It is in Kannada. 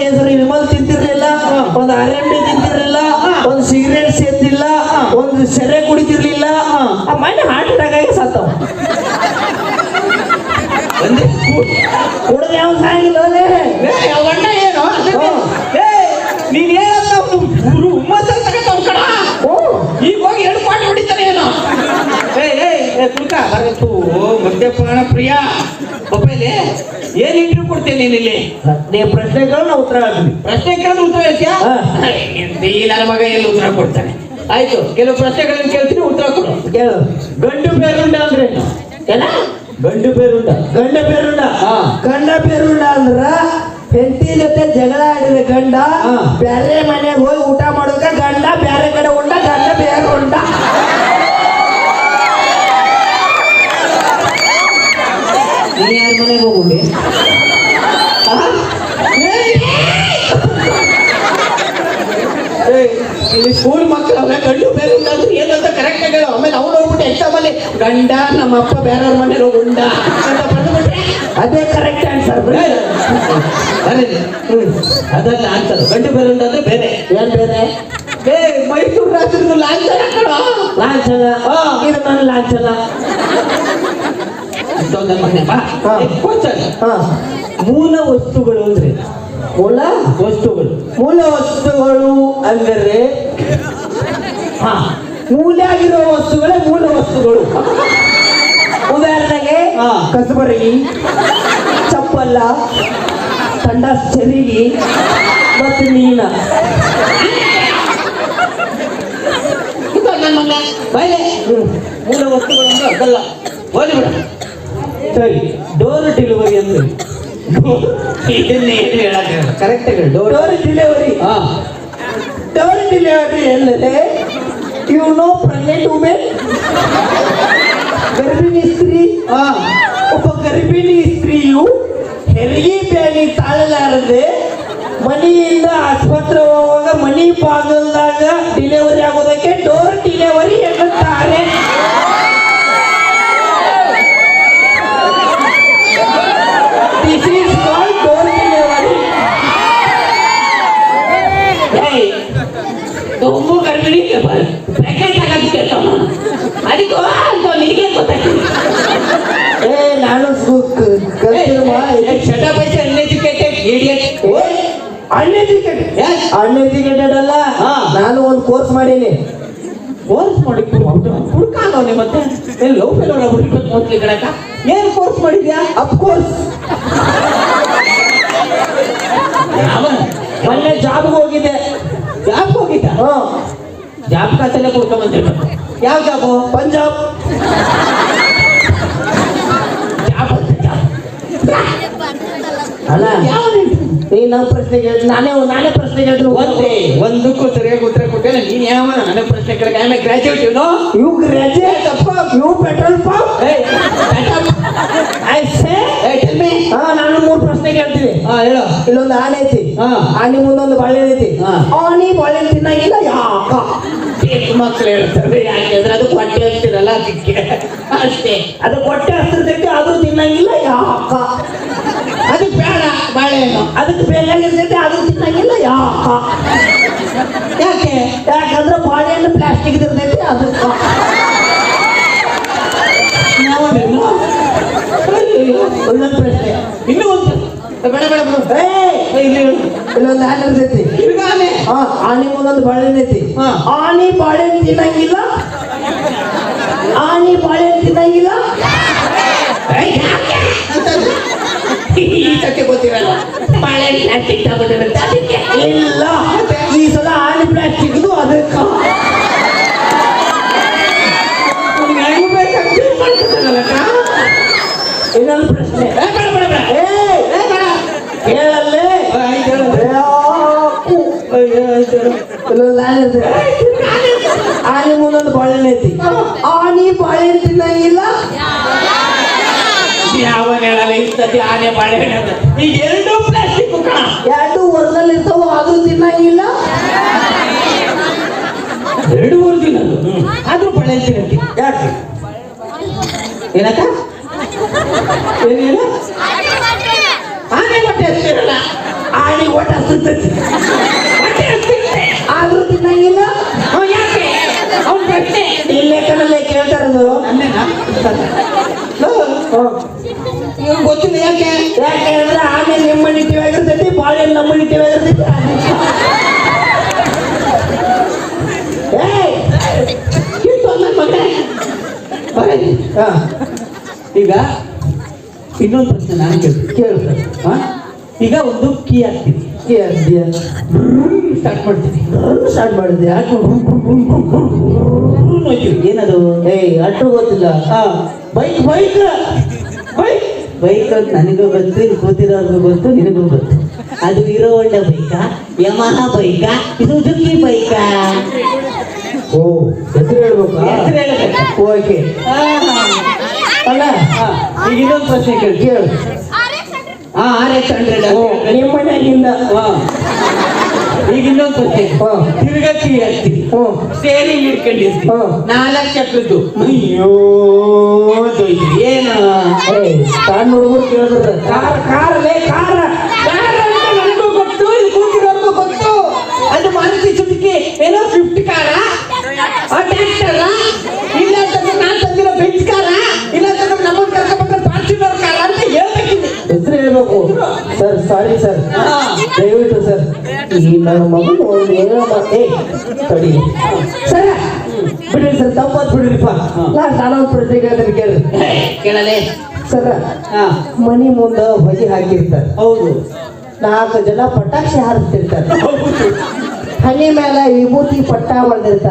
ಕೇಸರಿ ವಿಮಲ್ ತಿಂತಿರ್ಲಿಲ್ಲ ಒಂದು ಆರ್ ಎಂ ಡಿ ತಿಂತಿರ್ಲಿಲ್ಲ ಒಂದು ಸಿಗರೇಟ್ ಸೇರ್ತಿಲ್ಲ ಒಂದು ಸೆರೆ ಕುಡಿತಿರ್ಲಿಲ್ಲ. ಆ ಮನೆ ಹಾರ್ಟ್ ಅಟ್ಯಾಕ್ ಆಗಿ ಸತ್ತವ. ಕುಡ್ದು ಯಾವ ಏನು? ನೀನ್ ಏನಂತ ಕಡ ಓ ಈಗ ಹೋಗಿ ಎರಡು ಹೊಡಿತಾನೆ ಏನೋ? ಏ ಏ ಕುಡ್ಕ ಮದ್ಯಪಾನ ಪ್ರಿಯ. ಒಪ್ಪಲೆ ಏನ್ ಇಂಟರ್ವ್ಯೂ ಕೊಡ್ತೇನೆ ನೀನ್ ಇಲ್ಲಿ ಹತ್ತನೇ ಪ್ರಶ್ನೆಗಳನ್ನ ಉತ್ತರ ಹೇಳ್ತೀನಿ ಪ್ರಶ್ನೆ ಕೇಳಿದ್ರೆ ಉತ್ತರ ಹೇಳ್ತೀಯಾ? ಹಾ. ಈ ನನ್ನ ಮಗ ಎಲ್ಲಿ ಉತ್ತರ ಕೊಡ್ತಾನೆ? ಆಯ್ತು ಕೆಲವು ಪ್ರಶ್ನೆಗಳನ್ನ ಕೇಳ್ತೀನಿ ಉತ್ತರ ಕೊಡು. ಕೇಳು. ಗಂಡು ಬೇರುಂಡ ಅಂದ್ರೆ? ಏನು? ಗಂಡು ಬೇರುಂಡ ಗಂಡ ಪೇರುಂಡ? ಹಾ. ಗಂಡ ಪೇರುಂಡ ಅಂದ್ರ ಹೆಂಡತಿ ಜೊತೆ ಜಗಳ ಆಡಿದ ಗಂಡ ಹಾ. ಬ್ಯಾರೆ ಮನೆಗೆ ಹೋಗಿ ಊಟ ಮಾಡೋಕ ಗಂಡ ಬ್ಯಾರೆ ಕಡೆ ಉಂಡ ಗಂಡ ಬೇರೆ ಉಂಡ ನೀ ಯಾರ ಮನೆಗೆ ಹೋಗುಂಡೆ ಇಲ್ಲಿ ಸ್ಕೂಲ್ ಮಕ್ಕಳಲ್ಲ ಗಂಡು ಬೇರೆ ಇಲ್ಲಾದ್ರೂ ಏನಂತ ಕರೆಕ್ಟ್ ಆಗಿ ಆಮೇಲೆ ಅವ್ರು ಹೋಗ್ಬಿಟ್ಟು ಎಕ್ಸಾಮ್ ಅಲ್ಲಿ ಗಂಡ ನಮ್ಮ ಅಪ್ಪ ಬೇರೆಯವ್ರ ಮನೇಲಿ ಉಂಡ ಅಂತ ಬಂದ್ಬಿಟ್ರೆ ಅದೇ ಕರೆಕ್ಟ್ ಆನ್ಸರ್ ಬರೀ ಹ್ಮ್. ಅದಲ್ಲ ಆನ್ಸರ್ ಗಂಡು ಬೇರೆ ಅಂದ್ರೆ ಬೇರೆ. ಏನ್ ಬೇರೆ? ಏ ಮೈಸೂರು ರಾಜ್ಯದ ಲಾಂಛನ ಲಾಂಛನ. ಇದು ನನ್ನ ಲಾಂಛನ? ಮನೆ. ಬಾ. ಮೂಲ ವಸ್ತುಗಳು ಅಂದ್ರೆ ಮೂಲ ವಸ್ತುಗಳು. ಮೂಲ ವಸ್ತುಗಳು ಅಂದರೆ ಹಾ. ಮೂಲೆಯಾಗಿರೋ ವಸ್ತುಗಳೇ ಮೂಲ ವಸ್ತುಗಳು. ಉದಾಹರಣೆಗೆ. ಕಸಬರಗಿ ಚಪ್ಪಲ್ಲ ತಂಡ ಚರಿಗಿ ಮತ್ತು ಮೀನ. ಬಯಲೆ ಮೂಲ. ವಸ್ತುಗಳು ಅಂದ್ರೆ ಅದಲ್ಲ. ಸರಿ. ಡೋರ್ ಡೆಲಿವರಿ ಅಂದ್ರೆ? ಇದನ್ನೇ ಏನು ಹೇಳಕ್ಕೆ ಕರೆಕ್ಟ್ ಹೇಳಿ ಡೋರ್ ಡೋರ್ ಡೆಲಿವರಿ ಹಾ. ಡೋರ್ ಡೆಲಿವರಿ ಎಂದರೆ ಯು ನೋ ಪ್ರೆಗ್ನೆಂಟ್ ವುಮೆನ್ ಗರ್ಭಿಣಿ ಸ್ತ್ರೀ? ಹಾ. ಒಬ್ಬ ಗರ್ಭಿಣಿ ಸ್ತ್ರೀಯು ಹೆರಿಗೆ ಬ್ಯಾಗಿ ತಾಳಲಾರದೆ ಮನೆಯಿಂದ ಆಸ್ಪತ್ರೆ ಹೋಗುವಾಗ ಮನಿ ಪಾಗಲ್ದಾಗ ಡಿಲಿವರಿ ಆಗೋದಕ್ಕೆ ಡೋರ್ ಡಿಲಿವರಿ ಎನ್ನುತ್ತಾರೆ this is called door delivery ತುಂಬ ಗರ್ಭಿಣಿ ಪ್ರೆಗ್ನೆಂಟ್ ಆಗೋದಕ್ಕೆ ಅದಕ್ಕೆ ಅಂತ ನಿನಗೆ ಗೊತ್ತಾಗ್ತದೆ ಏ ನಾನು uneducated idiot uneducated Yes. Uneducated ಅಲ್ಲ. ನಾನು ಒಂದು ಕೋರ್ಸ್ ಮಾಡೀನಿ. ಕೋರ್ಸ್ ಮಾಡಿ ಹುಡ್ಕಾಗವನೆ ಮತ್ತೆ? ಎಲ್ಲಿ ಲವ್ ಆಗ್ಬಿಟ್ಟು ಮೊದ್ಲು ಕಡಕ. ಏನ್ ಕೋರ್ಸ್ ಮಾಡಿದ್ಯಾ? ಅಫ್ ಕೋರ್ಸ್ ಮೊನ್ನೆ ಜಾಬ್ಗೆ ಹೋಗಿದ್ದೆ. ಜಾಬ್ ಹೋಗಿದ್ದ ಹಾ. ಜಾಬ್ ಖಾತೆಲ್ಲ ಕೊಡ್ಕೊಂಡ್ ಬಂದಿರ್ಬೇಕು ಯಾವ ಜಾಬು? ಪಂಜಾಬ್. ಜಾಬ್ ಅಂತ ಜಾಬ್. ಅಲ್ಲ. ಯಾವ ನೀ ನಮ್ಮ ಪ್ರಶ್ನೆ ಕೇಳಿ ನಾನೇ ನಾನೇ ಪ್ರಶ್ನೆ ಕೇಳ್ತೀನಿ. ಒಂದೇ ಒಂದಕ್ಕೂ ಸರಿಯಾಗಿ ಉತ್ತರ ಕೊಟ್ಟಿಲ್ಲ ನೀನ್ ಯಾವ ನನ್ನ ಪ್ರಶ್ನೆ ಕೇಳಕ್ಕೆ ಆಮೇಲೆ ಗ್ರಾಜುಯೇಟ್ ಇವನು? You graduate you petrol pump I say ಏ ಟೆಲ್ ಮೀ ಹಾ ನಾನು ಮೂರು ಪ್ರಶ್ನೆ ಕೇಳ್ತೀನಿ. ಹಾ ಹೇಳು. ಇಲ್ಲೊಂದು ಆನೆ ಐತಿ. ಹಾ. ಆನೆ ಮುಂದೊಂದು ಬಾಳೆಹಣ್ಣು ಐತಿ ಹಾ. ಆನೆ ಬಾಳೆಹಣ್ಣು ತಿನ್ನಂಗಿಲ್ಲ ಯಾಕ ಚಿಕ್ಕ ಮಕ್ಳು ಹೇಳ್ತಾರೆ ಯಾಕೆಂದ್ರೆ ಅದು ಹೊಟ್ಟೆ ಹಚ್ತಿರಲ್ಲ ಅದಕ್ಕೆ ಅಷ್ಟೇ ಅದು ಹೊಟ್ಟೆ ಹಸ್ತಿರ್ತೈತಿ ಅದು ತಿನ್ನಂಗಿಲ್ಲ ಯಾಕ ಅದಕ್ಕೆ ಬೇಡ ಬಾಳೆಹಣ್ಣು ಅದಕ್ಕೆ ಬೇಕಾಗಿರ್ತೈತಿ ಅದು ತಿನ್ನಂಗಿಲ್ಲ ಯಾಕ ಯಾಕೆ ಯಾಕಂದ್ರೆ ಬಾಳೆಹಣ್ಣು ಪ್ಲಾಸ್ಟಿಕ್ ಇರ್ತೈತಿ ಅದಕ್ಕೆ ನಾವದೇನು? ಅಯ್ಯಯ್ಯೋ. ಒಂದೊಂದು ಪ್ರಶ್ನೆ ಇನ್ನೂ ಒಂದು ಬೇಡ ಬೇಡ ಬೇಡ. ಏ ಏ, ಇಲ್ಲಿ ಹೇಳು. ಇಲ್ಲೊಂದು ಆನೆ ಇರ್ತೈತಿ. ತಿರ್ಗಾನೆ ಹಾ ಆನೆ ಮುಂದೊಂದು ಬಾಳೆಹಣ್ಣು ಐತಿ. ಹಾ. ಆನೆ ಬಾಳೆಹಣ್ಣು ತಿನ್ನಂಗಿಲ್ಲ. ಆನೆ ಬಾಳೆಹಣ್ಣು ತಿನ್ನಂಗಿಲ್ಲ. ಏ, ಯಾಕೆ? ಅಂತಂದ್ರೆ ಈತಕ್ಕೆ ಗೊತ್ತಿರಲ್ಲ. ಬಾಳೆಹಣ್ಣು ಪ್ಲಾಸ್ಟಿಕ್ ತಗೊಂಡಿರುತ್ತೆ ಅದಕ್ಕೆ. ಇಲ್ಲ ಈ ಸಲ ಆನೆ ಪ್ಲಾಸ್ಟಿಕ್ ಅದಕ್ಕೆ ಅವ್ನಿಗೆ ಹೆಂಗ್ ಬೇಕಂತ choose ಮಾಡ್ಕೊತಾನಲ್ಲಕ್ಕ? ಇನ್ನೊಂದು ಪ್ರಶ್ನೆ ಏ, ಬೇಡ ಬೇಡ ಬೇಡ ಏ ಏ, ಬೇಡ ಕೇಳಲ್ಲೇ ಆ, ಆಯ್ತು ಹೇಳು. ಯಾಕು? ಅಯ್ಯೋ, ಆಯ್ತು ಹೇಳು. ಇಲ್ಲೊಂದು ಆನೆ ಮುಂದೊಂದು ಬಾಳೆಹಣ್ಣು ಐತಿ ಆನೆ ಬಾಳೆಹಣ್ಣು ತಿನ್ನಂಗಿಲ್ಲ ಯಾವ ಹೇಳಲ್ಲ ಇಂಥದ್ದು ಆನೆ ಬಾಳೆಹಣ್ಣು ಎರಡೂ ಪ್ಲಾಸ್ಟಿಕ್ ಎರಡು ಒಂದಲ್ಲಿ ಇರ್ತಾವ ಅದು ತಿನ್ನಂಗಿಲ್ಲ ಎರಡು ಒರಿಜಿನಲ್ ಆದ್ರೂ ಬಾಳೆಹಣ್ಣು ಯಾಕೆ ಏನಕ್ಕ ಏನೇನು ಆನೆ ಹೊಟ್ಟೆ ಹಸ್ತಿರಲ್ಲ ಹಸ್ತೈತಿ ಹೊಟ್ಟೆ ಹಸ್ತಿತ್ತೆ. ಆದ್ರೂ ತಿನ್ನಂಗಿಲ್ಲ. ಇಲ್ಲೇ ಕಣಲ್ಲೇ ಕೇಳ್ತಾ ಇರೋದು. ಅಲ್ಲೇನಾ? ಗೊತ್ತಿಲ್ಲ ಯಾಕೆ? ಯಾಕೆ ಹೇಳಿದ್ರೆ ಆಮೇಲೆ ನಿಮ್ಮ ಮನೆ ಟಿವಿ ಆಗಿರ್ತೈತಿ ಬಾಳೆ ನಮ್ಮ ಮನೆ ಟಿವಿ ಆಗಿರ್ತೈತಿ. ನನ್ನ ಮಗನೇ. ಬರೀ ಹಾ, ಈಗ ಇನ್ನೊಂದು ಪ್ರಶ್ನೆ ನಾನು ಕೇಳ್ತೀನಿ. ಕೇಳ್ತಾರೆ. ಹಾ? ಈಗ ಒಂದು ಕೀ ಹಾಕ್ತೀನಿ. ಕೇಳ್ತೀಯ? ಸ್ಟಾರ್ಟ್ ಸ್ಟಾರ್ಟ್ ಯಾಕೆ? ಏನದು? ಏಯ್ ಅಟ್ಟು ಗೊತ್ತಿಲ್ಲ. ಹಾ. Bike bike. ಬೈಕ್. ಬೈಕ್ ಅಂತ ನನಗೂ ಗೊತ್ತು ಇಲ್ಲಿ ಕೂತಿರೋರ್ಗೂ ಗೊತ್ತು ನಿನಗೂ ಗೊತ್ತು. ಅದು ಹೀರೋ ಹೊಂಡ ಬೈಕಾ? ಯಮಹ ಬೈಕಾ? ಸುಜುಕಿ ಬೈಕಾ? ಓ ಹೆಸರು ಹೇಳ್ಬೇಕಾ? ಹೆಸರು ಹೇಳ್ಬೇಕು. ಓಕೆ. ಅಲ್ಲ ಈಗ ಇನ್ನೊಂದು ಪ್ರಶ್ನೆ ಕೇಳಿ. ಆರ್ ನಿಮ್ಮ ಈಗ ಇನ್ನೊಂದು. ತಿರ್ಗಾ ಕೀ ಸ್ಟೇರಿಂಗ್ ಹಿಡ್ಕೊಂಡಿರ್ತೀನಿ ನಾಲ್ಕು ಚಕ್ರದ್ದು ಅಯ್ಯೋ ದೊಯ್ದು. ಏನು? ಏಯ್ ಸಣ್ಣ ಹುಡುಗರು ಕೇಳಿದ್ರೆ ಕಾರ್ ಕಾರ್ ಲೇ ನನಗೂ ಗೊತ್ತು ಇದು ಕೂತಿರೋರ್ಗೂ ಗೊತ್ತು. ಅದು ಮಾರುತಿ ಸುಜುಕಿ ಏನೋ ಫಿಫ್ಟ್ ಕಾರ ಹೆಸರು ಹೇಳ್ಬೇಕು ಸರ್ ಸಾರಿ ಸರ್. ದಯವಿಟ್ಟು ಸರ್. ಈ ನನ್ನ ಮಗನ ಒಂದು ಏನೋ ಮಾ- ಏ ತಡಿ. ಸರ್ ಬಿಡ್ರಿ ಸರ್ ತಪ್ಪಾತ್ ಬಿಡ್ರಿಪ್ಪ. ನಾನು ನಾನೊಂದು ಕೇಳ್ತೀನಿ ಕೇಳ್ರಿ. ಕೇಳಲೆ. ಸರ್ ಹಾ. ಮನಿ ಮುಂದೆ ಹೊಗೆ ಹಾಕಿರ್ತಾರೆ. ಹೌದು. ನಾಲ್ಕು ಜನ ಪಟಾಕ್ಷಿ ಹಾರಿಸ್ತಿರ್ತಾರೆ. ಹನಿ ಮೇಲೆ ವಿಭೂತಿ ಪಟ್ಟ ಹೊಡೆದಿರ್ತಾರೆ